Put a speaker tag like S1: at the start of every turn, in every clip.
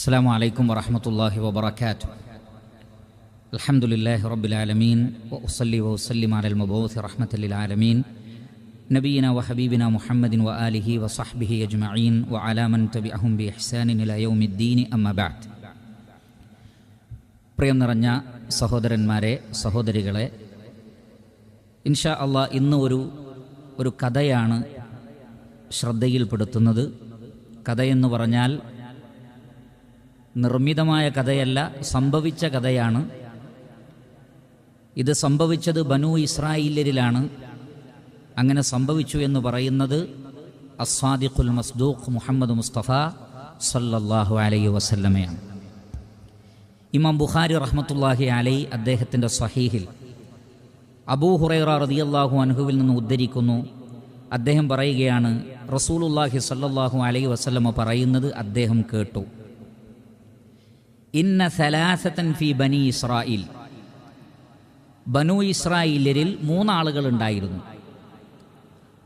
S1: السلام عليكم ورحمة الله وبركاته الحمد لله رب العالمين وأصلي وأسلم على المبعوث رحمة للعالمين نبينا وحبيبنا محمد وآله وصحبه أجمعين وعلى من تبعهم بإحسان إلى يوم الدين أما بعد പ്രിയം നിറഞ്ഞ സഹോദരന്മാരെ സഹോദരികളെ ഇൻഷാ അള്ളാ ഇന്ന് ഒരു ഒരു കഥയാണ് ശ്രദ്ധയിൽപ്പെടുത്തുന്നത് കഥയെന്ന് പറഞ്ഞാൽ നിർമ്മിതമായ കഥയല്ല സംഭവിച്ച കഥയാണ്. ഇത് സംഭവിച്ചത് ബനു ഇസ്രായേലിലാണ് അങ്ങനെ സംഭവിച്ചു എന്ന് പറയുന്നത് അസ്വാദിഖുൽ മസ്ദൂഖ് മുഹമ്മദ് മുസ്തഫ സല്ലല്ലാഹു അലൈഹി വസല്ലമയാണ്. ഇമാം ബുഖാരി റഹ്മത്തുല്ലാഹി അലൈ അദ്ദേഹത്തിന്റെ സഹീഹിൽ അബൂ ഹുറൈറ റളിയല്ലാഹു അൻഹുവിൽ നിന്ന് ഉദ്ധരിക്കുന്നു. അദ്ദേഹം പറയുകയാണ് റസൂലുല്ലാഹി സല്ലല്ലാഹു അലൈഹി വസല്ലമ പറയുന്നത് അദ്ദേഹം കേട്ടു. ഇന്ന സലാസത്തൻ ഫി ബനി ഇസ്രായിൽ ബനു ഇസ്രായേലിൽ മൂന്നാളുകൾ ഉണ്ടായിരുന്നു.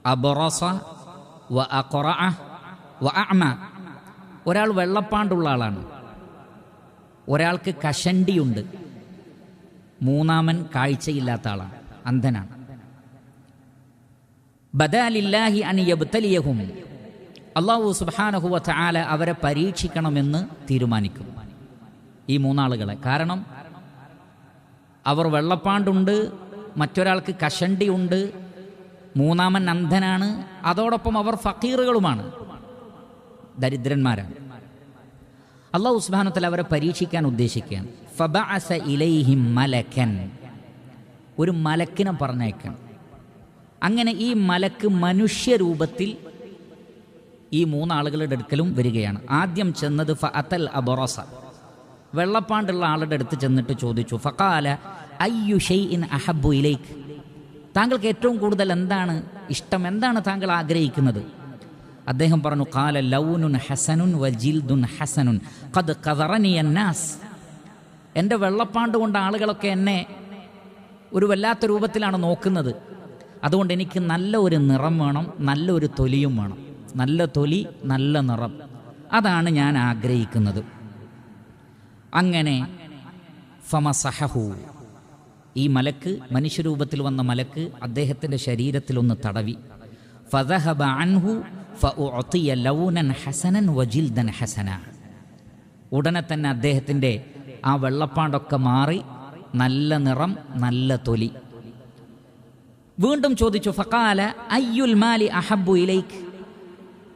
S1: അബറസ വ അഖറ വ അഅമ. ഒരാൾ വെള്ളപ്പാണ്ടുള്ള ആളാണ്. ഒരാൾക്ക് കഷണ്ടിയുണ്ട്. മൂന്നാമൻ കാഴ്ചയില്ലാത്ത ആളാണ് അന്ധനാണ്. ബദാലില്ലാഹി അനി യബ്തലിയഹും. അള്ളാഹു സുബ്ഹാനഹു വ തആല അവരെ പരീക്ഷിക്കണമെന്ന് തീരുമാനിക്കും ഈ മൂന്നാളുകളെ. കാരണം അവർ വെള്ളപ്പാണ്ടുണ്ട് മറ്റൊരാൾക്ക് കഷണ്ടിയുണ്ട് മൂന്നാമൻ അന്ധനാണ് അതോടൊപ്പം അവർ ഫക്കീറുകളുമാണ് ദരിദ്രന്മാരാണ്. അള്ളാഹു ഉസ്ബാനത്തിൽ അവരെ പരീക്ഷിക്കാൻ ഉദ്ദേശിക്കുകയാണ്. ഫബഅസ ഇലൈഹിം മലക്കൻ. ഒരു മലക്കിനെ പറഞ്ഞയക്കണം. അങ്ങനെ ഈ മലക്ക് മനുഷ്യരൂപത്തിൽ ഈ മൂന്നാളുകളുടെ അടുക്കലും വരികയാണ്. ആദ്യം ചെന്നത് ഫ അത്തൽ അബറസ. വെള്ളപ്പാണ്ടുള്ള ആളുടെ അടുത്ത് ചെന്നിട്ട് ചോദിച്ചു ഫക്കാല അയ്യു ഷെയ്ഇൻ അഹബു ഇലൈക്ക് താങ്കൾക്ക് ഏറ്റവും കൂടുതൽ എന്താണ് ഇഷ്ടം? എന്താണ് താങ്കൾ ആഗ്രഹിക്കുന്നത്? അദ്ദേഹം പറഞ്ഞു കാല ലൗനുൻ ഹസനുൻ വജിൽദുൻ ഹസനുൻ. കത് കതറനി അന്നാസ്. എന്റെ വെള്ളപ്പാണ്ട് കൊണ്ട് ആളുകളൊക്കെ എന്നെ ഒരു വല്ലാത്ത രൂപത്തിലാണ് നോക്കുന്നത്. അതുകൊണ്ട് എനിക്ക് നല്ല ഒരു നിറം വേണം നല്ലൊരു തൊലിയും വേണം. നല്ല തൊലി നല്ല നിറം. അതാണ് ഞാൻ ആഗ്രഹിക്കുന്നത്. അങ്ങനെ ഫമസഹു ഈ മലക്ക് മനുഷ്യരൂപത്തിൽ വന്ന മലക്ക് അദ്ദേഹത്തിന്റെ ശരീരത്തിൽ ഒന്ന് തടവി. ഫദഹബ അൻഹു ലൗനൻ ഹസനൻ വജിൽദൻ ഹസന. ഉടനെ തന്നെ അദ്ദേഹത്തിന്റെ ആ വെള്ളപ്പാണ്ടൊക്കെ മാറി നല്ല നിറം നല്ല തൊലി. വീണ്ടും ചോദിച്ചു ഫക്കാല അയ്യുൽ മാലി അഹബു ഇലൈക്ക്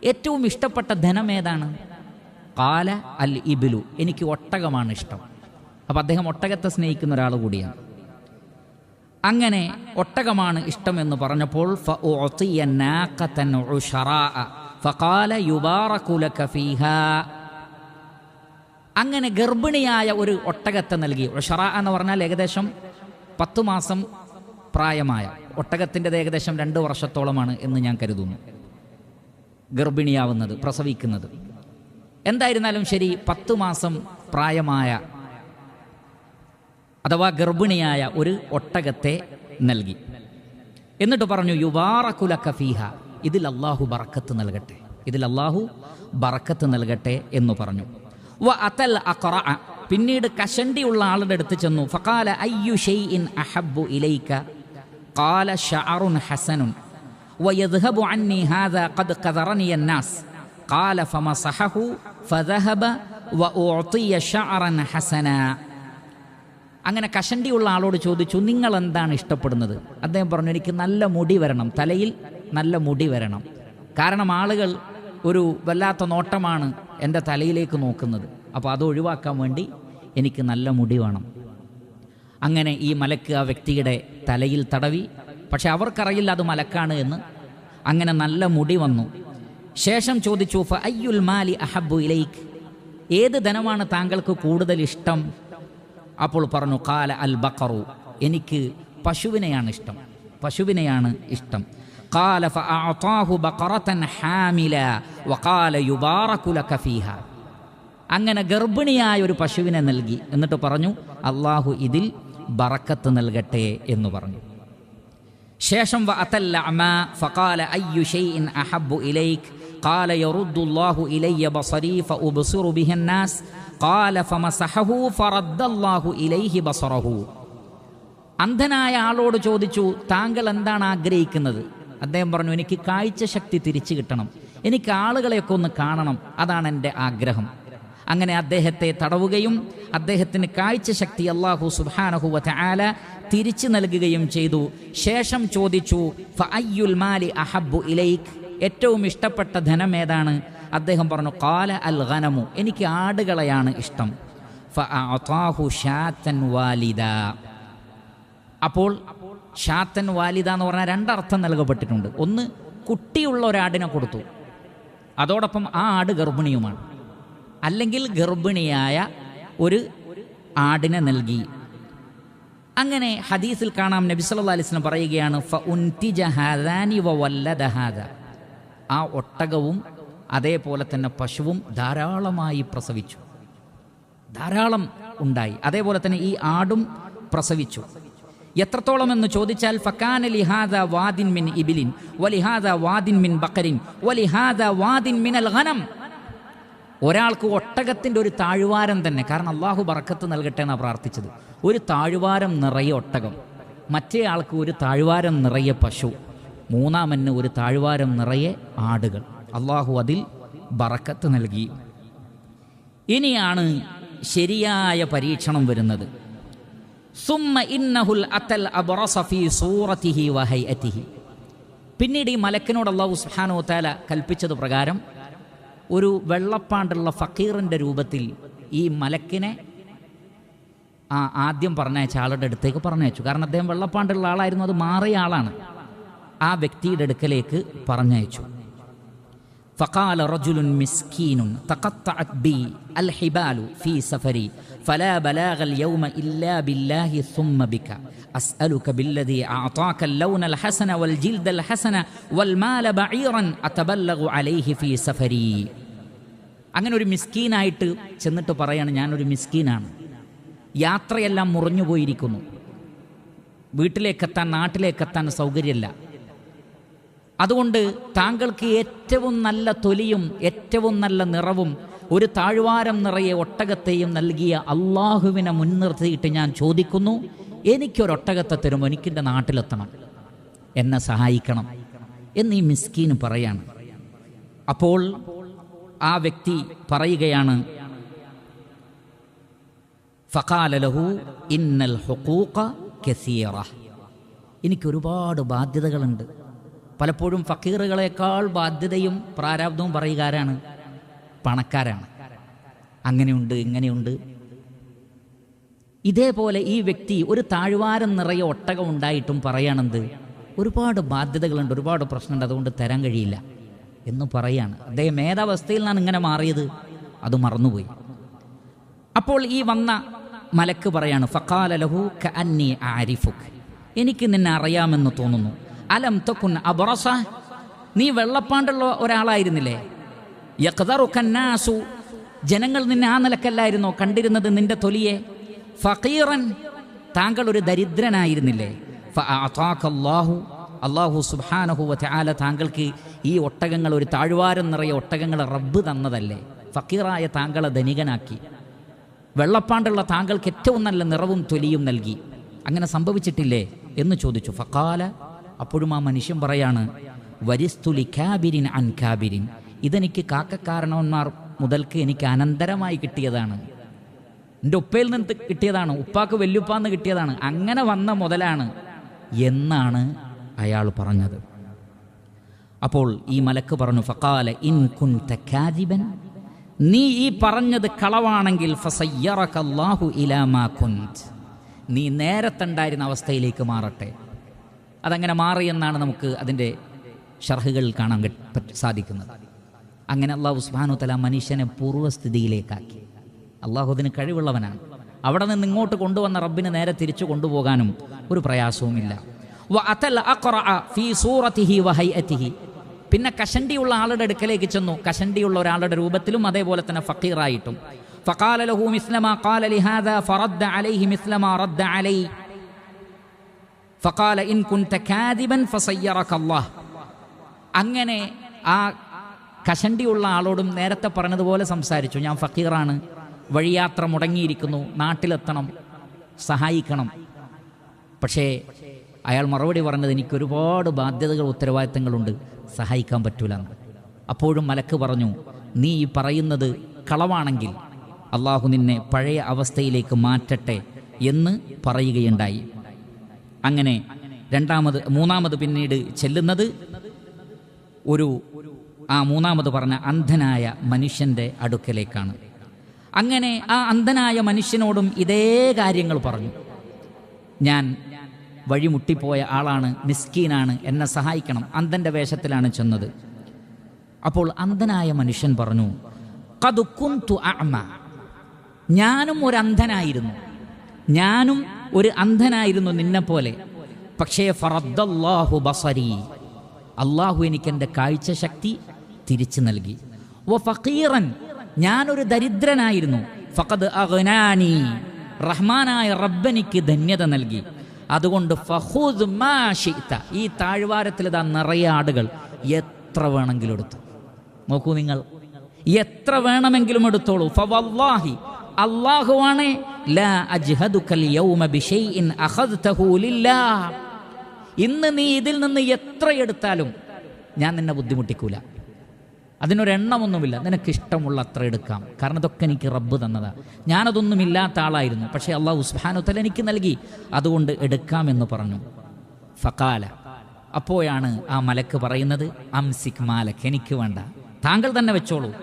S1: ഏറ്റവും ഇഷ്ടപ്പെട്ട ധനം ഏതാണ്? കാല അൽ ഇബിലു. എനിക്ക് ഒട്ടകമാണ് ഇഷ്ടം. അപ്പം അദ്ദേഹം ഒട്ടകത്തെ സ്നേഹിക്കുന്ന ഒരാൾ കൂടിയാണ്. അങ്ങനെ ഒട്ടകമാണ് ഇഷ്ടമെന്ന് പറഞ്ഞപ്പോൾ അങ്ങനെ ഗർഭിണിയായ ഒരു ഒട്ടകത്തെ നൽകി. ഉഷറ എന്ന് പറഞ്ഞാൽ ഏകദേശം പത്തു മാസം പ്രായമായ ഒട്ടകത്തിന്റെത് ഏകദേശം രണ്ട് വർഷത്തോളമാണ് എന്ന് ഞാൻ കരുതുന്നു. ഗർഭിണിയാവുന്നത് പ്രസവിക്കുന്നത്. എന്തായിരുന്നാലും ശരി പത്തു മാസം പ്രായമായ അഥവാ ഗർഭിണിയായ ഒരു ഒട്ടകത്തെ നൽകി. എന്നിട്ട് പറഞ്ഞു യുവാറക്കുല കഫീഹ ഇതിൽ അള്ളാഹു ബറക്കത്ത് നൽകട്ടെ. ഇതിൽ അള്ളാഹു ബറക്കത്ത് നൽകട്ടെ എന്ന് പറഞ്ഞു. വ അതൽ അഖറ. പിന്നീട് കഷണ്ടിയുള്ള ആളുടെ അടുത്ത് ചെന്നു. ഫകാല അയ്യു ഷെയ്ഇൻ അഹബ്ബു ഇലൈക? കാല ഷഅറുൻ ഹസനുൻ. വയദ്ഹബു അന്നി ഹാദ ഖദ് ഖദറനി അന്നാസ് قال فمسحه فذهب وأعطي شعرا حسنا അങ്ങനെ കഷണ്ടിയുള്ള ആളോട് ചോദിച്ചു നിങ്ങൾ എന്താണ് ഇഷ്ടപ്പെടുന്നത് അദ്ദേഹം പറഞ്ഞു എനിക്ക് നല്ല മുടി വരണം തലയിൽ നല്ല മുടി വരണം കാരണം ആളുകൾ ഒരു വല്ലാത്ത നോട്ടമാണ് എൻ്റെ തലയിലേക്ക് നോക്കുന്നത് അപ്പോൾ അത് ഒഴിവാക്കാൻ വേണ്ടി എനിക്ക് നല്ല മുടി വേണം അങ്ങനെ ഈ മലക്ക് ആ വ്യക്തിയുടെ തലയിൽ തടവി പക്ഷെ അവർക്കറിയില്ല അത് മലക്കാണ് എന്ന് അങ്ങനെ നല്ല മുടി വന്നു ശേഷം ചോദിച്ചു ഫ അയ്യുൽ മാലി അഹബു ഇലൈക്ക് ഏത് ധനമാണ് താങ്കൾക്ക് കൂടുതൽ ഇഷ്ടം? അപ്പോൾ പറഞ്ഞു കാല അൽ ബക്കറു എനിക്ക് പശുവിനെയാണ് ഇഷ്ടം പശുവിനെയാണ് ഇഷ്ടം. കാല ഫാഹു ബക്കറത്തൻ ഹാമില വകാല യുബാറക്കുല കഫീഹ അങ്ങനെ ഗർഭിണിയായ ഒരു പശുവിനെ നൽകി. എന്നിട്ട് പറഞ്ഞു അള്ളാഹു ഇതിൽ ബറക്കത്ത് നൽകട്ടെ എന്ന് പറഞ്ഞു. ശേഷം വ അതല്ല അമ ഫകാല അയ്യു ഷെയ്ൻ അഹബ്ബു ഇലൈക്ക് قال يرد الله إلي بصري فأبصر به الناس قال فمسحه فرد الله إليه بصره അന്ധനായ ആളോട് ചോദിച്ചു താങ്കൾ എന്താണ് ആഗ്രഹിക്കുന്നത് അദ്ദേഹം പറഞ്ഞു എനിക്ക് കാഴ്ച ശക്തി തിരിച്ചു കിട്ടണം എനിക്ക് ആളുകളെയൊക്കെ ഒന്ന് കാണണം അതാണ് എൻ്റെ ആഗ്രഹം അങ്ങനെ അദ്ദേഹത്തെ തടവുകയും അദ്ദേഹത്തിന് കാഴ്ച ശക്തി അള്ളാഹു സുബാനഹുവ ആല തിരിച്ചു നൽകുകയും ചെയ്തു ശേഷം ചോദിച്ചു ഫഅയ്യുൽ മാലി അഹബ്ബു ഇലൈക് ഏറ്റവും ഇഷ്ടപ്പെട്ട ധനം ഏതാണ്? അദ്ദേഹം പറഞ്ഞു കാല അൽ ഖനമു എനിക്ക് ആടുകളെയാണ് ഇഷ്ടം. വാലിദ. അപ്പോൾ ഷാത്തൻ വാലിദ എന്ന് പറഞ്ഞാൽ രണ്ടർത്ഥം നൽകപ്പെട്ടിട്ടുണ്ട്. ഒന്ന് കുട്ടിയുള്ള ഒരാടിനെ കൊടുത്തു. അതോടൊപ്പം ആ ആട് ഗർഭിണിയുമാണ്. അല്ലെങ്കിൽ ഗർഭിണിയായ ഒരു ആടിനെ നൽകി. അങ്ങനെ ഹദീസിൽ കാണാം നബി സല്ലല്ലാഹു അലൈഹി വസല്ലം പറയുകയാണ് ഫുൻതി ഹാദാനി വല്ലദ ഹാദ. ആ ഒട്ടകവും അതേപോലെ തന്നെ പശുവും ധാരാളമായി പ്രസവിച്ചു. ധാരാളം ഉണ്ടായി. അതേപോലെ തന്നെ ഈ ആടും പ്രസവിച്ചു. എത്രത്തോളം എന്ന് ചോദിച്ചാൽ ഫക്കാന ലിഹാദ വാദിൻ മിൻ ഇബിലിൻ വലിഹാദ വാദിൻ മിൻ ബക്കരിൻ വലിഹാദ വാദിൻ മിനൽ ഖനം. ഒരാൾക്ക് ഒട്ടകത്തിന്റെ ഒരു താഴ്വാരം തന്നെ കാരണം അള്ളാഹു ബറക്കത്ത് നൽകട്ടെ എന്നാണ് പ്രാർത്ഥിച്ചത്. ഒരു താഴ്വാരം നിറയെ ഒട്ടകം മറ്റേ ആൾക്ക് ഒരു താഴ്വാരം നിറയെ പശു. മൂന്നാമന് ഒരു താഴ്വാരം നിറയെ ആടുകൾ. അള്ളാഹു അതിൽ ബറക്കത്ത് നൽകി. ഇനിയാണ് ശരിയായ പരീക്ഷണം വരുന്നത്. ഇന്നഹുൽ സൂറത്തിഹി പിന്നീട് ഈ മലക്കിനോട് അള്ളാഹു സുഹാനോ താല കൽപ്പിച്ചത് പ്രകാരം ഒരു വെള്ളപ്പാണ്ടുള്ള ഫക്കീറിന്റെ രൂപത്തിൽ ഈ മലക്കിനെ ആ ആദ്യം പറഞ്ഞയച്ച ആളുടെ അടുത്തേക്ക് പറഞ്ഞയച്ചു. കാരണം അദ്ദേഹം വെള്ളപ്പാണ്ടുള്ള ആളായിരുന്നു അത് മാറിയ ആളാണ്. ആ വ്യക്തിയുടെ അടുക്കലേക്ക് പറഞ്ഞയച്ചു فقال رجل مسكين تقطعت بي الحبال في سفري فلا بلاغ اليوم إلا بالله ثم بك أسألك بالذي أعطاك اللون الحسن والجلد الحسن والمال بعيرا أتبلغ عليه في سفري അങ്ങനെ ഒരു മിസ്കീനായിട്ട് ചെന്നിട്ട് പറയാണ് ഞാനൊരു മിസ്കീനാണ് യാത്രയെല്ലാം മുറിഞ്ഞു പോയിരിക്കുന്നു വീട്ടിലേക്കെത്താൻ നാട്ടിലേക്കെത്താൻ സൗകര്യമില്ല അതുകൊണ്ട് താങ്കൾക്ക് ഏറ്റവും നല്ല തൊലിയും ഏറ്റവും നല്ല നിറവും ഒരു താഴ്വാരം നിറയെ ഒട്ടകത്തെയും നൽകിയ അള്ളാഹുവിനെ മുൻനിർത്തിയിട്ട് ഞാൻ ചോദിക്കുന്നു എനിക്കൊരൊട്ടകത്തെ തരും എനിക്കെന്റെ നാട്ടിലെത്തണം എന്നെ സഹായിക്കണം എന്ന് ഈ മിസ്കീന് പറയാണ്. അപ്പോൾ ആ വ്യക്തി പറയുകയാണ് ഫഖാലലഹു ഇന്നൽ ഹുക്കൂക്ക കസീറ. എനിക്ക് ഒരുപാട് ബാധ്യതകളുണ്ട്. പലപ്പോഴും ഫക്കീറുകളെക്കാൾ ബാധ്യതയും പ്രാരാബ്ദവും പറയുകാരാണ് പണക്കാരാണ്. അങ്ങനെയുണ്ട് ഇങ്ങനെയുണ്ട്. ഇതേപോലെ ഈ വ്യക്തി ഒരു താഴ്വാരം നിറയെ ഒട്ടകം ഉണ്ടായിട്ടും പറയണത് ഒരുപാട് ബാധ്യതകളുണ്ട് ഒരുപാട് പ്രശ്നമുണ്ട് അതുകൊണ്ട് തരാൻ കഴിയില്ല എന്ന് പറയാണ്. അദ്ദേഹം ഏതവസ്ഥയിൽ നിന്നാണ് ഇങ്ങനെ മാറിയത് അത് മറന്നുപോയി. അപ്പോൾ ഈ വന്ന മലക്ക് പറയാണ് ഫക്കാലഹു കഅന്നി ആരിഫുക്. എനിക്ക് നിന്നെ അറിയാമെന്ന് തോന്നുന്നു. അലം തൊക്കുൻ അബറസ. നീ വെള്ളപ്പാണ്ടുള്ള ഒരാളായിരുന്നില്ലേ? യഖ്ദറുക്കന്നാസു ജനങ്ങൾ നിന്നെ ആ നിലക്കല്ലായിരുന്നോ? കണ്ടിരുന്നത് നിന്റെ തൊലിയെ? ഫക്കീറൻ താങ്കൾ ഒരു ദരിദ്രനായിരുന്നില്ലേ? അള്ളാഹു അള്ളാഹു സുബ്ഹാനഹു വതആല താങ്കൾക്ക് ഈ ഒട്ടകങ്ങൾ ഒരു താഴ്വാരം നിറയെ ഒട്ടകങ്ങൾ റബ്ബ് തന്നതല്ലേ? ഫക്കീറായ താങ്കളെ ധനികനാക്കി. വെള്ളപ്പാണ്ടുള്ള താങ്കൾക്ക് ഏറ്റവും നല്ല നിറവും തൊലിയും നൽകി. അങ്ങനെ സംഭവിച്ചിട്ടില്ലേ? എന്ന് ചോദിച്ചു. ഫക്കാല അപ്പോഴും ആ മനുഷ്യൻ പറയാണ് വരിസ്തുലി കാബിരിൻ അൻ കാബിരിൻ ഇതെനിക്ക് കാക്കക്കാരണവന്മാർ മുതൽക്ക് എനിക്ക് അനന്തരമായി കിട്ടിയതാണ്. എന്റെ ഉപ്പയിൽ നിന്ന് കിട്ടിയതാണ് ഉപ്പാക്ക് വല്യുപ്പാന്ന് കിട്ടിയതാണ് അങ്ങനെ വന്ന മുതലാണ് എന്നാണ് അയാൾ പറഞ്ഞത്. അപ്പോൾ ഈ മലക്ക് പറഞ്ഞു ഫക്കാല ഇൻ കുൻ കാദിബൻ നീ ഈ പറഞ്ഞത് കളവാണെങ്കിൽ ഫസയ്യറക്കല്ലാഹു ഇലാമാ നീ നേരത്തുണ്ടായിരുന്ന അവസ്ഥയിലേക്ക് മാറട്ടെ. അതങ്ങനെ മാറി എന്നാണ് നമുക്ക് അതിന്റെ ഷർഹുകളിൽ കാണാൻ സാധിക്കുന്നത്. അങ്ങനെ അള്ളാഹു സുബാനു തല മനുഷ്യനെ പൂർവസ്ഥിതിയിലേക്കാക്കി അള്ളാഹു അതിന് കഴിവുള്ളവനാണ്. അവിടെ നിന്ന് ഇങ്ങോട്ട് കൊണ്ടുവന്ന റബ്ബിനെ നേരെ തിരിച്ചു കൊണ്ടുപോകാനും ഒരു പ്രയാസവുമില്ല. പിന്നെ കഷണ്ടിയുള്ള ആളുടെ അടുക്കലേക്ക് ചെന്നു. കഷണ്ടിയുള്ള ഒരാളുടെ രൂപത്തിലും അതേപോലെ തന്നെ ഫക്കീറായിട്ടും ഫക്കാലലഹു മിസ്ലമ കാലലിഹാദ ഫറദ്ദ അലൈഹി മിസ്ലമ റദ്ദ അലൈ. ഫക്കാല ഇൻ കുൻത ഫസയ്യറക്കല്ലാ അങ്ങനെ ആ കഷണ്ടിയുള്ള ആളോടും നേരത്തെ പറഞ്ഞതുപോലെ സംസാരിച്ചു. ഞാൻ ഫക്കീറാണ് വഴിയാത്ര മുടങ്ങിയിരിക്കുന്നു. നാട്ടിലെത്തണം. സഹായിക്കണം. പക്ഷേ അയാൾ മറുപടി പറഞ്ഞത് എനിക്ക് ഒരുപാട് ബാധ്യതകൾ ഉത്തരവാദിത്തങ്ങളുണ്ട്. സഹായിക്കാൻ പറ്റൂല അപ്പോഴും മലക്ക് പറഞ്ഞു നീ ഈ പറയുന്നത് കളവാണെങ്കിൽ അള്ളാഹു നിന്നെ പഴയ അവസ്ഥയിലേക്ക് മാറ്റട്ടെ എന്ന് പറയുകയുണ്ടായി. അങ്ങനെ രണ്ടാമത് മൂന്നാമത് പിന്നീട് ചെല്ലുന്നത് ഒരു ആ മൂന്നാമത് പറഞ്ഞ അന്ധനായ മനുഷ്യന്റെ അടുക്കലേക്കാണ്. അങ്ങനെ ആ അന്ധനായ മനുഷ്യനോടും ഇതേ കാര്യങ്ങൾ പറഞ്ഞു. ഞാൻ വഴിമുട്ടിപ്പോയ ആളാണ് മിസ്കീനാണ് എന്നെ സഹായിക്കണം അന്ധന്റെ വേഷത്തിലാണ് ചെന്നത്. അപ്പോൾ അന്ധനായ മനുഷ്യൻ പറഞ്ഞു കതുക്കും കുന്തു അഅ്മ." ഞാനും ഒരു അന്ധനായിരുന്നു. ഞാനും ഒരു അന്ധനായിരുന്നു നിന്നെപ്പോലെ പക്ഷേ ഫറദ്ദല്ലാഹു ബസരി. അള്ളാഹു എനിക്ക് എന്റെ കാഴ്ച ശക്തി തിരിച്ചു നൽകി. ഓ ഫക്കീറൻ ഞാനൊരു ദരിദ്രനായിരുന്നു. ഫഖദ് അഗ്നാനി. റഹ്മാനായ റബ്ബനിക്ക് ധന്യത നൽകി. അതുകൊണ്ട് ഫഹൂദ് മാഷിത്ത ഈ താഴ്വാരത്തിൽ ഇതാ നിറയെ ആടുകൾ. എത്ര വേണമെങ്കിലും എടുത്തു. നോക്കൂ നിങ്ങൾ. എത്ര വേണമെങ്കിലും എടുത്തോളൂ. ഫവല്ലാഹി. അല്ലാഹുവാണ് ലാ ഇന്ന് നീ ഇതിൽ നിന്ന് എത്ര എടുത്താലും ഞാൻ നിന്നെ ബുദ്ധിമുട്ടിക്കൂല. അതിനൊരെണ്ണമൊന്നുമില്ല. നിനക്ക് ഇഷ്ടമുള്ള അത്ര എടുക്കാം. കാരണം ഇതൊക്കെ എനിക്ക് റബ്ബ് തന്നതാ. ഞാനതൊന്നും ഇല്ലാത്ത ആളായിരുന്നു. പക്ഷേ അള്ളാഹു സുബ്ഹാനഹു തല എനിക്ക് നൽകി. അതുകൊണ്ട് എടുക്കാമെന്ന് പറഞ്ഞു. ഫക്കാല അപ്പോഴാണ് ആ മലക്ക് പറയുന്നത് അംസിക് മാലക്ക് എനിക്ക് വേണ്ട. താങ്കൾ തന്നെ വെച്ചോളൂ.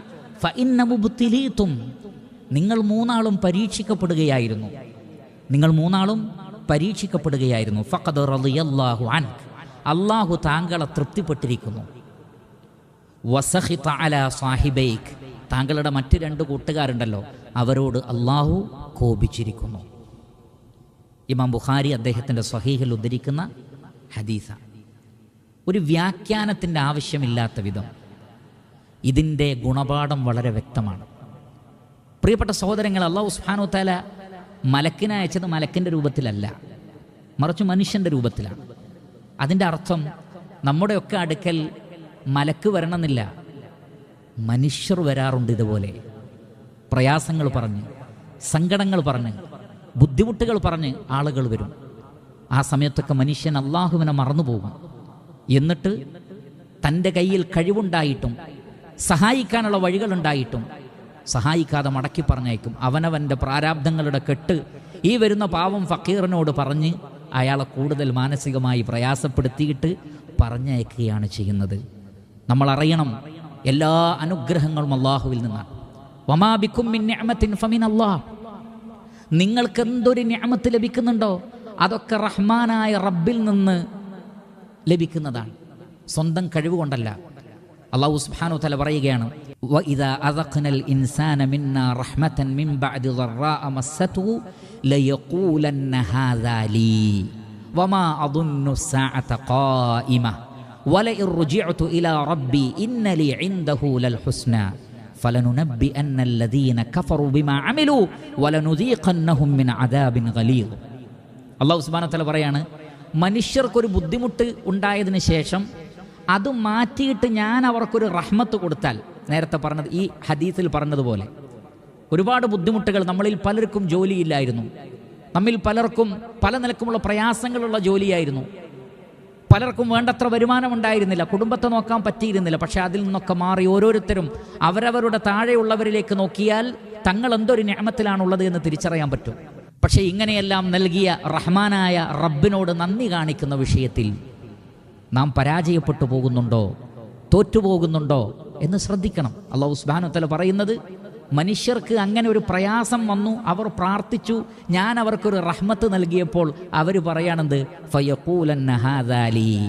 S1: നിങ്ങൾ മൂന്നാളും പരീക്ഷിക്കപ്പെടുകയായിരുന്നു. നിങ്ങൾ മൂന്നാളും പരീക്ഷിക്കപ്പെടുകയായിരുന്നു. ഫഖദ് റളിയല്ലാഹു അൻക് അള്ളാഹു താങ്കളെ തൃപ്തിപ്പെട്ടിരിക്കുന്നു. വസഹിത താങ്കളുടെ മറ്റു രണ്ട് കൂട്ടുകാരുണ്ടല്ലോ അവരോട് അള്ളാഹു കോപിച്ചിരിക്കുന്നു. ഇമാം ബുഖാരി അദ്ദേഹത്തിന്റെ സ്വഹീഹിൽ ഉദ്ധരിക്കുന്ന ഹദീസ. ഒരു വ്യാഖ്യാനത്തിന്റെ ആവശ്യമില്ലാത്ത വിധം ഇതിന്റെ ഗുണപാഠം വളരെ വ്യക്തമാണ്. പ്രിയപ്പെട്ട സഹോദരങ്ങൾ അള്ളാഹു സുബ്ഹാനഹു തആല മലക്കിനെ അയച്ചത് മലക്കിന്റെ രൂപത്തിലല്ല. മറിച്ച് മനുഷ്യന്റെ രൂപത്തിലാണ്. അതിന്റെ അർത്ഥം നമ്മുടെയൊക്കെ അടുക്കൽ മലക്ക് വരണമെന്നില്ല. മനുഷ്യർ വരാറുണ്ട് ഇതുപോലെ. പ്രയാസങ്ങൾ പറഞ്ഞ് സങ്കടങ്ങൾ പറഞ്ഞ് ബുദ്ധിമുട്ടുകൾ പറഞ്ഞ് ആളുകൾ വരും. ആ സമയത്തൊക്കെ മനുഷ്യൻ അള്ളാഹുവിനെ മറന്നുപോകും എന്നിട്ട് തന്റെ കയ്യിൽ കഴിവുണ്ടായിട്ടും സഹായിക്കാനുള്ള വഴികളുണ്ടായിട്ടും സഹായിക്കാതെ മടക്കി പറഞ്ഞേക്കും അവനവന്റെ പ്രാരാബ്ദങ്ങളുടെ കെട്ട് ഈ വരുന്ന പാവം ഫക്കീറിനോട് പറഞ്ഞ് അയാളെ കൂടുതൽ മാനസികമായി പ്രയാസപ്പെടുത്തിയിട്ട് പറഞ്ഞയക്കുകയാണ് ചെയ്യുന്നത്. നമ്മൾ അറിയണം എല്ലാ അനുഗ്രഹങ്ങളും അള്ളാഹുവിൽ നിന്നാണ്. വമാബിക്കും നിങ്ങൾക്ക് എന്തൊരു ഞാമത്ത് ലഭിക്കുന്നുണ്ടോ? അതൊക്കെ റഹ്മാനായ റബ്ബിൽ നിന്ന് ലഭിക്കുന്നതാണ്. സ്വന്തം കഴിവുകൊണ്ടല്ല. അള്ളാഹു സുബ്ഹാനഹു തല പറയുകയാണ് وَإِذَا أَذَقْنَا الْإِنسَانَ مِنَّا رَحْمَةً مِنْ بَعْدِ ضَرَّاءَ مَسَّتْهُ لَيَقُولَنَّ هَذَا لِي وَمَا أَظُنُّ السَّاعَةَ قَائِمَةً وَلَئِن رُجِعْتُ إِلَى رَبِّي إِنَّ لِي عِندَهُ لَلْحُسْنَى فَلَنُنَبِّئَنَّ الَّذِينَ كَفَرُوا بِمَا عَمِلُوا وَلَنُذِيقَنَّهُم مِّنْ عَذَابٍ غَلِيظٍ അള്ളാഹു സുബ്ഹാനഹു തആല പറയാണ് മനുഷ്യർക്കൊരു ബുദ്ധിമുട്ട് ഉണ്ടായതിനു ശേഷം അത് മാറ്റിയിട്ട് ഞാൻ അവർക്കൊരു റഹ്മത്ത് കൊടുത്താൽ നേരത്തെ പറഞ്ഞത് ഈ ഹദീസിൽ പറഞ്ഞതുപോലെ. ഒരുപാട് ബുദ്ധിമുട്ടുകൾ നമ്മളിൽ പലർക്കും ജോലിയില്ലായിരുന്നു. നമ്മിൽ പലർക്കും പല നിലക്കുമുള്ള പ്രയാസങ്ങളുള്ള ജോലിയായിരുന്നു. പലർക്കും വേണ്ടത്ര വരുമാനം ഉണ്ടായിരുന്നില്ല കുടുംബത്തെ നോക്കാൻ പറ്റിയിരുന്നില്ല. പക്ഷെ അതിൽ നിന്നൊക്കെ മാറി ഓരോരുത്തരും അവരവരുടെ താഴെയുള്ളവരിലേക്ക് നോക്കിയാൽ തങ്ങൾ എന്തൊരു ഞാമത്തിലാണുള്ളത് എന്ന് തിരിച്ചറിയാൻ പറ്റും. പക്ഷെ ഇങ്ങനെയെല്ലാം നൽകിയ റഹ്മാനായ റബ്ബിനോട് നന്ദി കാണിക്കുന്ന വിഷയത്തിൽ നാം പരാജയപ്പെട്ടു പോകുന്നുണ്ടോ? തോറ്റുപോകുന്നുണ്ടോ? എന്ന് ശ്രദ്ധിക്കണം. അള്ളാഹു സുബ്ഹാനഹു തല പറയുന്നത് മനുഷ്യർക്ക് അങ്ങനെ ഒരു പ്രയാസം വന്നു അവർ പ്രാർത്ഥിച്ചു ഞാൻ അവർക്കൊരു റഹ്മത്ത് നൽകിയപ്പോൾ അവർ പറയാണെന്ത് ലീ.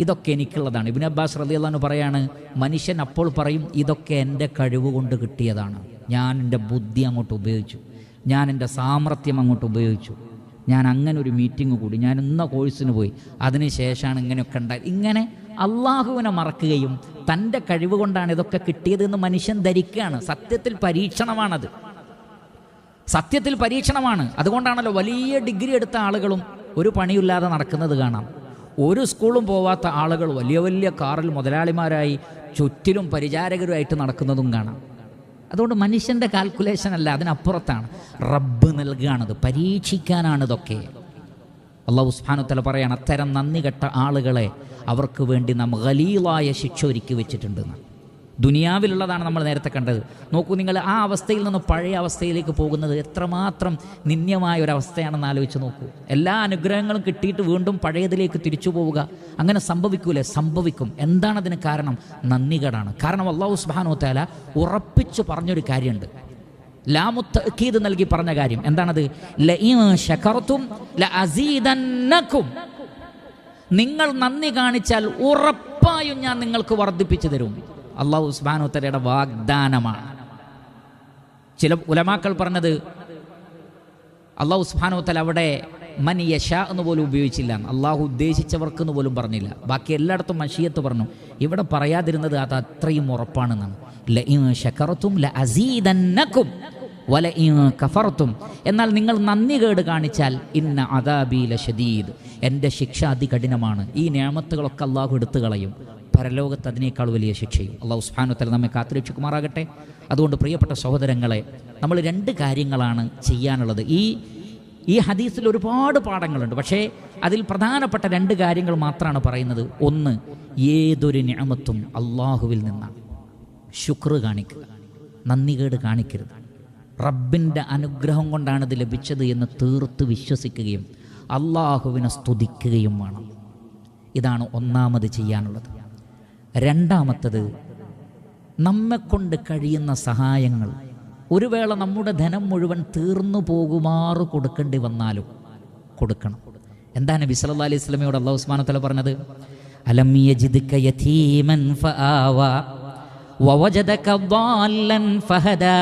S1: ഇതൊക്കെ എനിക്കുള്ളതാണ്. ഇബിൻ അബ്ബാസ് റളിയല്ലാഹു പറയാണ് മനുഷ്യൻ അപ്പോൾ പറയും ഇതൊക്കെ എന്റെ കഴിവ് കൊണ്ട് കിട്ടിയതാണ്. ഞാൻ എന്റെ ബുദ്ധി അങ്ങോട്ട് ഉപയോഗിച്ചു. ഞാൻ എന്റെ സാമർത്ഥ്യം അങ്ങോട്ട് ഉപയോഗിച്ചു. ഞാൻ അങ്ങനെ ഒരു മീറ്റിംഗ് കൂടി. ഞാൻ ഇന്ന കോഴ്സിന് പോയി. അതിന് ശേഷമാണ് ഇങ്ങനെയൊക്കെ ഉണ്ടായത്. ഇങ്ങനെ അള്ളാഹുവിനെ മറക്കുകയും തന്റെ കഴിവ് കൊണ്ടാണ് ഇതൊക്കെ കിട്ടിയതെന്ന് മനുഷ്യൻ ധരിക്കുകയാണ്. സത്യത്തിൽ പരീക്ഷണമാണത്. സത്യത്തിൽ പരീക്ഷണമാണ്. അതുകൊണ്ടാണല്ലോ വലിയ ഡിഗ്രി എടുത്ത ആളുകളും ഒരു പണിയില്ലാതെ നടക്കുന്നത് കാണാം. ഒരു സ്കൂളും പോവാത്ത ആളുകൾ വലിയ വലിയ കാറിൽ മുതലാളിമാരായി ചുറ്റിലും പരിചാരകരുമായിട്ട് നടക്കുന്നതും കാണാം. അതുകൊണ്ട് മനുഷ്യന്റെ കാൽക്കുലേഷൻ അല്ല അതിനപ്പുറത്താണ്. റബ്ബ് നൽകുകയാണത് പരീക്ഷിക്കാനാണ് ഇതൊക്കെ അള്ളാഹു സുബ്ഹാനഹു പറയാണ് അത്തരം നന്ദി കെട്ട ആളുകളെ അവർക്ക് വേണ്ടി നാം ഖലീലായ ശിക്ഷ ഒരുക്കി വെച്ചിട്ടുണ്ടെന്ന്. ദുനിയാവിലുള്ളതാണ് നമ്മൾ നേരത്തെ കണ്ടത്. നോക്കൂ നിങ്ങൾ ആ അവസ്ഥയിൽ നിന്ന് പഴയ അവസ്ഥയിലേക്ക് പോകുന്നത് എത്രമാത്രം നിന്ദ്യമായ ഒരു അവസ്ഥയാണെന്ന് ആലോചിച്ച് നോക്കൂ. എല്ലാ അനുഗ്രഹങ്ങളും കിട്ടിയിട്ട് വീണ്ടും പഴയതിലേക്ക് തിരിച്ചു പോവുക അങ്ങനെ സംഭവിക്കൂലേ? സംഭവിക്കും. എന്താണതിന് കാരണം? നന്ദികേടാണ്. കാരണം അള്ളാഹു സുബാനോ താല ഉറപ്പിച്ച് പറഞ്ഞൊരു കാര്യമുണ്ട്. ലാമുത്തീത് നൽകി പറഞ്ഞ കാര്യം. എന്താണത്? ലഅസീദന്നക്കും. നിങ്ങൾ നന്ദി കാണിച്ചാൽ ഉറപ്പായും ഞാൻ നിങ്ങൾക്ക് വർദ്ധിപ്പിച്ചു തരും. അള്ളാഹു ഉസ്മാനുത്തരയുടെ വാഗ്ദാനമാണ്. ചില ഉലമാക്കൾ പറഞ്ഞത് അള്ളാഹു ഉസ്മാനുത്തല അവിടെ മൻ യഷ എന്ന് പോലും ഉപയോഗിച്ചില്ല. അള്ളാഹു ഉദ്ദേശിച്ചവർക്ക് എന്ന് പോലും പറഞ്ഞില്ല. ബാക്കി എല്ലായിടത്തും മഷീയത്ത് പറഞ്ഞു. ഇവിടെ പറയാതിരുന്നത് അത് അത്രയും ഉറപ്പാണെന്നാണ്. ലഇൻ ശകറത്തും ലഅസീദന്നക്കും വലഇൻ കഫറത്തും. എന്നാൽ നിങ്ങൾ നന്ദി കേട് കാണിച്ചാൽ ഇന്ന അദാബീല ഷദീദ് എന്റെ ശിക്ഷ അതികഠിനമാണ്. ഈ നിയമത്തുകളൊക്കെ അള്ളാഹു എടുത്തു കളയും. പരലോകത്ത് അതിനേക്കാൾ വലിയ ശിക്ഷയും. അള്ളാഹു സുഹാനുത്തല നമ്മെ കാത്തുരക്ഷിക്കുമാറാകട്ടെ. അതുകൊണ്ട് പ്രിയപ്പെട്ട സഹോദരങ്ങളെ നമ്മൾ രണ്ട് കാര്യങ്ങളാണ് ചെയ്യാനുള്ളത്. ഈ ഈ ഹദീസിൽ ഒരുപാട് പാഠങ്ങളുണ്ട്. പക്ഷേ അതിൽ പ്രധാനപ്പെട്ട രണ്ട് കാര്യങ്ങൾ മാത്രമാണ് പറയുന്നത്. ഒന്ന് ഏതൊരു ഞാമത്തും അള്ളാഹുവിൽ നിന്നാണ്. ശുക്ർ കാണിക്കുക. നന്ദികേട് കാണിക്കരുത്. റബ്ബിന്റെ അനുഗ്രഹം കൊണ്ടാണ് ഇത് ലഭിച്ചത് എന്ന് തീർത്ത് വിശ്വസിക്കുകയും അള്ളാഹുവിനെ സ്തുതിക്കുകയും വേണം. ഇതാണ് ഒന്നാമത് ചെയ്യാനുള്ളത്. രണ്ടാമത്തത് നമ്മെക്കൊണ്ട് കഴിയുന്ന സഹായങ്ങൾ ഒരു വേള നമ്മുടെ ധനം മുഴുവൻ തീർന്നു പോകുമാറ് കൊടുക്കേണ്ടി വന്നാലും കൊടുക്കണം എന്താണ് നബി സല്ലല്ലാഹു അലൈഹി വസല്ലമയോട് അല്ലാഹു ഉസ്മാൻ തല പറഞ്ഞത് അലം യജിദ്ക യതീമൻ ഫആവ വവജദക ضالًا فهدى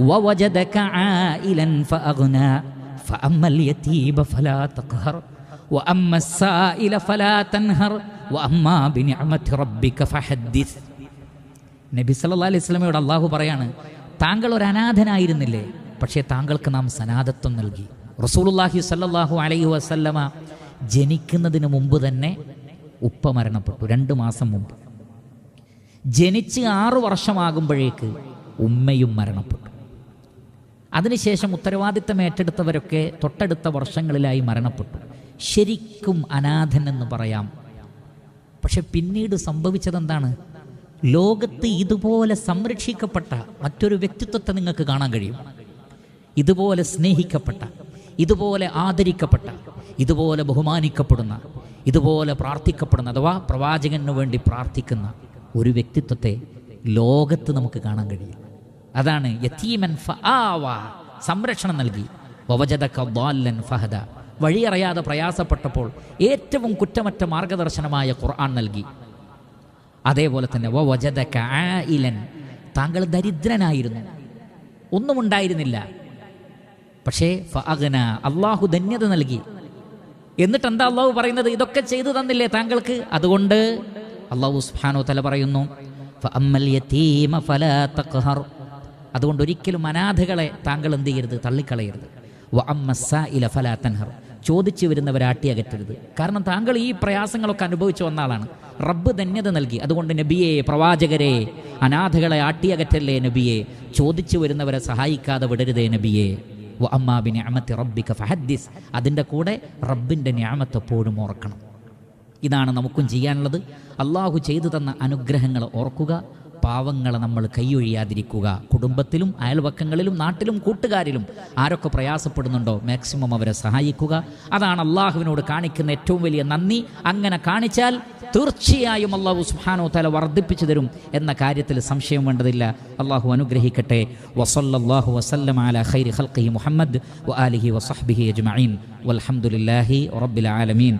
S1: ووجدك عائلا فأغنى فأما اليتيم فلا تقهر وأما السائل فلا تنهر وأما بنعمة ربك فحدث നബി സല്ലല്ലാഹു അലൈഹി വസല്ലമയോട് അള്ളാഹു പറയാണ് താങ്കൾ ഒരു അനാഥനായിരുന്നില്ലേ? പക്ഷേ താങ്കൾക്ക് നാം സനാഥത്വം നൽകി. റസൂലുള്ളാഹി സല്ലാഹു അലൈഹി വസല്ലമ ജനിക്കുന്നതിന് മുമ്പ് തന്നെ ഉപ്പ മരണപ്പെട്ടു. രണ്ട് മാസം മുമ്പ്. ജനിച്ച് ആറു വർഷമാകുമ്പോഴേക്ക് ഉമ്മയും മരണപ്പെട്ടു. അതിനുശേഷം ഉത്തരവാദിത്തം ഏറ്റെടുത്തവരൊക്കെ തൊട്ടടുത്ത വർഷങ്ങളിലായി മരണപ്പെട്ടു. ശരിക്കും അനാഥൻ എന്ന് പറയാം. പക്ഷെ പിന്നീട് സംഭവിച്ചതെന്താണ്? ലോകത്ത് ഇതുപോലെ സംരക്ഷിക്കപ്പെട്ട മറ്റൊരു വ്യക്തിത്വത്തെ നിങ്ങൾക്ക് കാണാൻ കഴിയും. ഇതുപോലെ സ്നേഹിക്കപ്പെട്ട ഇതുപോലെ ആദരിക്കപ്പെട്ട ഇതുപോലെ ബഹുമാനിക്കപ്പെടുന്ന ഇതുപോലെ പ്രാർത്ഥിക്കപ്പെടുന്ന അഥവാ പ്രവാചകന് വേണ്ടി പ്രാർത്ഥിക്കുന്ന ഒരു വ്യക്തിത്വത്തെ ലോകത്ത് നമുക്ക് കാണാൻ കഴിയും. അതാണ് യത്തീമൻ സംരക്ഷണം നൽകി. ഫഹദ വഴിയറിയാതെ പ്രയാസപ്പെട്ടപ്പോൾ ഏറ്റവും കുറ്റമറ്റ മാർഗദർശനമായ ഖുർആൻ നൽകി. അതേപോലെ തന്നെ വ വവജദക ആയിലൻ താങ്കൾ ദരിദ്രനായിരുന്നു. ഒന്നും ഉണ്ടായിരുന്നില്ല. പക്ഷേ ഫഅഗ്ന അള്ളാഹു ധന്യത നൽകി. എന്നിട്ട് എന്താ അള്ളാഹു പറയുന്നത്? ഇതൊക്കെ ചെയ്തു തന്നില്ലേ താങ്കൾക്ക്? അതുകൊണ്ട് അള്ളാഹു സുഹാനോ തല പറയുന്നു അതുകൊണ്ട് ഒരിക്കലും അനാഥകളെ താങ്കൾ എന്ത് ചെയ്യരുത്? തള്ളിക്കളയരുത്. ചോദിച്ചു വരുന്നവരെ ആട്ടിയകറ്റരുത്. കാരണം താങ്കൾ ഈ പ്രയാസങ്ങളൊക്കെ അനുഭവിച്ചു വന്ന ആളാണ്. റബ്ബ് ധന്യത നൽകി. അതുകൊണ്ട് നബിയെ പ്രവാചകരെ അനാഥകളെ ആട്ടിയകറ്റല്ലേ നബിയെ? ചോദിച്ചു വരുന്നവരെ സഹായിക്കാതെ വിടരുതേ നബിയെ. അതിന്റെ കൂടെ റബ്ബിന്റെ ഞാമത്ത് എപ്പോഴും ഓർക്കണം. ഇതാണ് നമുക്കും ചെയ്യാനുള്ളത്. അള്ളാഹു ചെയ്തു തന്ന അനുഗ്രഹങ്ങൾ ഓർക്കുക. പാവങ്ങളെ നമ്മൾ കൈയൊഴിയാതിരിക്കുക. കുടുംബത്തിലും അയൽവക്കങ്ങളിലും നാട്ടിലും കൂട്ടുകാരിലും ആരൊക്കെ പ്രയാസപ്പെടുന്നുണ്ടോ മാക്സിമം അവരെ സഹായിക്കുക. അതാണ് അള്ളാഹുവിനോട് കാണിക്കുന്ന ഏറ്റവും വലിയ നന്ദി. അങ്ങനെ കാണിച്ചാൽ തീർച്ചയായും അള്ളാഹു സുഹാനോ തല വർദ്ധിപ്പിച്ചു തരും എന്ന കാര്യത്തിൽ സംശയം വേണ്ടതില്ല. അള്ളാഹു അനുഗ്രഹിക്കട്ടെ. വസല്ലാഹു വസല്ലം മുഹമ്മദ് വ ആലിഹി വസഹ്ബിഹി അജ്മഈൻ. വൽഹംദുലില്ലാഹി റബ്ബിൽ ആലമീൻ.